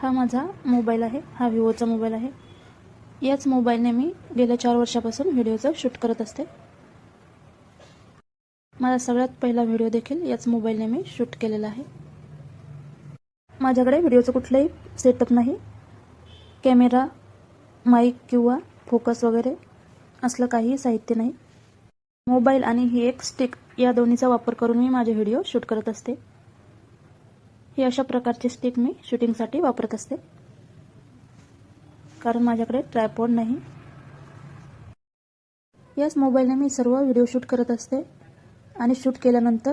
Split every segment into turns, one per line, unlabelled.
हा माझा मोबाईल आहे. हा विवोचा मोबाईल आहे. याच मोबाईलने मी गेल्या चार वर्षापासून व्हिडिओचं शूट करत असते. माझा सगळ्यात पहिला व्हिडिओ देखील याच मोबाईलने मी शूट केलेला आहे. माझ्याकडे व्हिडिओचं कुठलंही सेटअप नाही. कॅमेरा माईक किंवा फोकस वगैरे असलं काहीही साहित्य नाही. मोबाईल आणि ही एक स्टिक या दोन्हीचा वापर करून मी माझे व्हिडिओ शूट करत असते. ही अशा प्रकारची स्टिक मी शूटिंगसाठी वापरत असते. कारण माझ्याकडे ट्रायपॉड नाही. याच मोबाईलने मी सर्व व्हिडिओ शूट करत असते. आणि शूट केल्यानंतर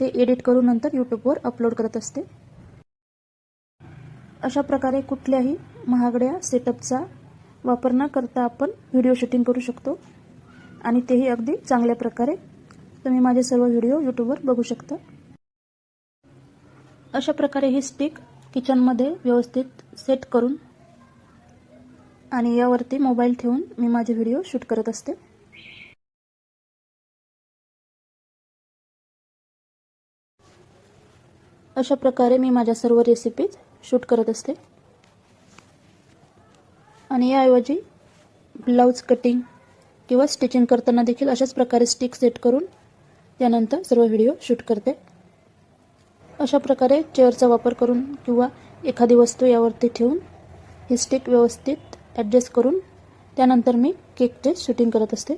ते एडिट करून नंतर यूट्यूबवर अपलोड करत असते. अशा प्रकारे कुठल्याही महागड्या सेटअपचा वापर न करता आपण व्हिडिओ शूटिंग करू शकतो. आणि तेही अगदी चांगल्या प्रकारे तुम्ही माझे सर्व व्हिडिओ यूट्यूबवर बघू शकता. अशा प्रकारे ही स्टिक किचनमध्ये व्यवस्थित सेट करून आणि यावरती मोबाईल ठेवून मी माझे व्हिडिओ शूट करत असते. अशा प्रकारे मी माझ्या सर्व रेसिपीज शूट करत असते. आणि याऐवजी ब्लाऊज कटिंग किंवा स्टिचिंग करताना देखील अशाच प्रकारे स्टिक सेट करून त्यानंतर सर्व व्हिडिओ शूट करते. अशा प्रकारे चेअरचा वापर करून किंवा एखादी वस्तू यावरती ठेवून ही स्टिक व्यवस्थित ॲडजस्ट करून त्यानंतर मी केकचे शूटिंग करत असते.